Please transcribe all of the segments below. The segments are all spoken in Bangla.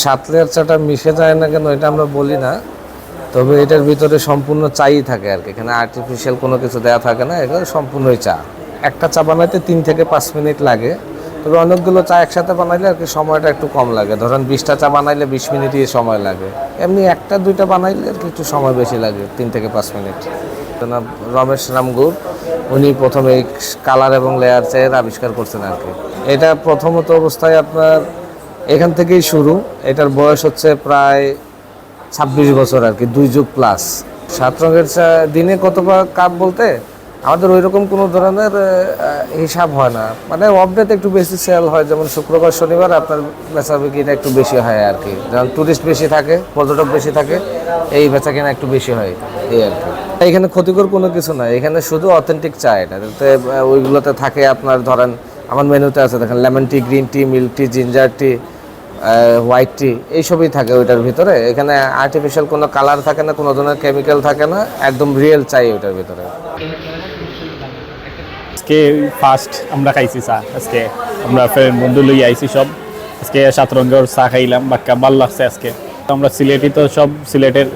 সাত লেয়ার চাটা মিশে যায় না কেন, এটা আমরা বলি না। তবে এটার ভিতরে সম্পূর্ণ চাই থাকে আর কি। এখানে আর্টিফিশিয়াল কোনো কিছু দেওয়া থাকে না, এগুলো সম্পূর্ণই চা। একটা চা বানাইতে তিন থেকে পাঁচ মিনিট লাগে। তবে অনেকগুলো চা একসাথে বানাইলে আর কি সময়টা একটু কম লাগে। ধরেন বিশটা চা বানাইলে বিশ মিনিটই সময় লাগে। এমনি একটা, দুইটা বানাইলে আর কি একটু সময় বেশি লাগে, তিন থেকে পাঁচ মিনিট। জনাব রমেশ রামগুর, উনি প্রথমে কালার এবং লেয়ার চায়ের আবিষ্কার করছেন আর কি। এটা প্রথমত অবস্থায় আপনার এখান থেকেই শুরু। এটার বয়স হচ্ছে প্রায় ছাব্বিশ বছর আর কি, দুই যুগ প্লাস সাত রঙের চা দিনে কতবার কাপ বলতে? আমাদের ওই রকম কোনো ধরনের হিসাব হয় না। মানে অফডেতে একটু বেশি সেল হয়, যেমন শুক্রবার, শনিবার আপনার বেচা বিক্রিটা একটু বেশি হয় আর কি। যেমন টুরিস্ট বেশি থাকে, পর্যটক বেশি থাকে, এই বেচা কেনা একটু বেশি হয়, এই আর কি। এখানে ক্ষতিকর কোনো কিছু নয় এখানে শুধু অথেন্টিক চা এটা। ওইগুলোতে থাকে আপনার ধরেন আমার মেনুতে আছে, দেখেন lemon tea green tea milk tea ginger tea white tea এইসবই থাকে ওইটার ভিতরে। এখানে আর্টিফিশিয়াল কোনো কালার থাকে না, কোনো ধরনের কেমিক্যাল থাকে না, একদম রিয়েল চাই ওইটার ভিতরে। আজকে ফার্স্ট আমরা খাইছি চা, আজকে আমরা ফ্রেন্ড বন্ধু লই আইছি সব। আজকে সাত রঙের চা খাইলাম বাক্কা ভালো লাগছে আজকে। আমরা সিলেটি তো সব সিলেটের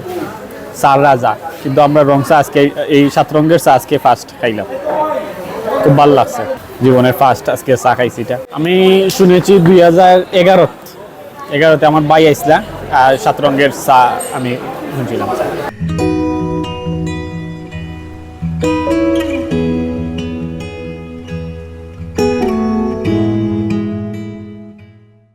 চার রাজা, কিন্তু আমরা রং চা আজকে, এই সাত রঙের চা আজকে ফার্স্ট খাইলাম। খুব ভালো লাগছে। জীবনের ফার্স্ট আজকে চা খাইছি এটা। আমি শুনেছি দুই হাজার এগারোত। এগারোতে আমার বাই আইসলা, আর সাত রঙের চা আমি শুনছিলাম।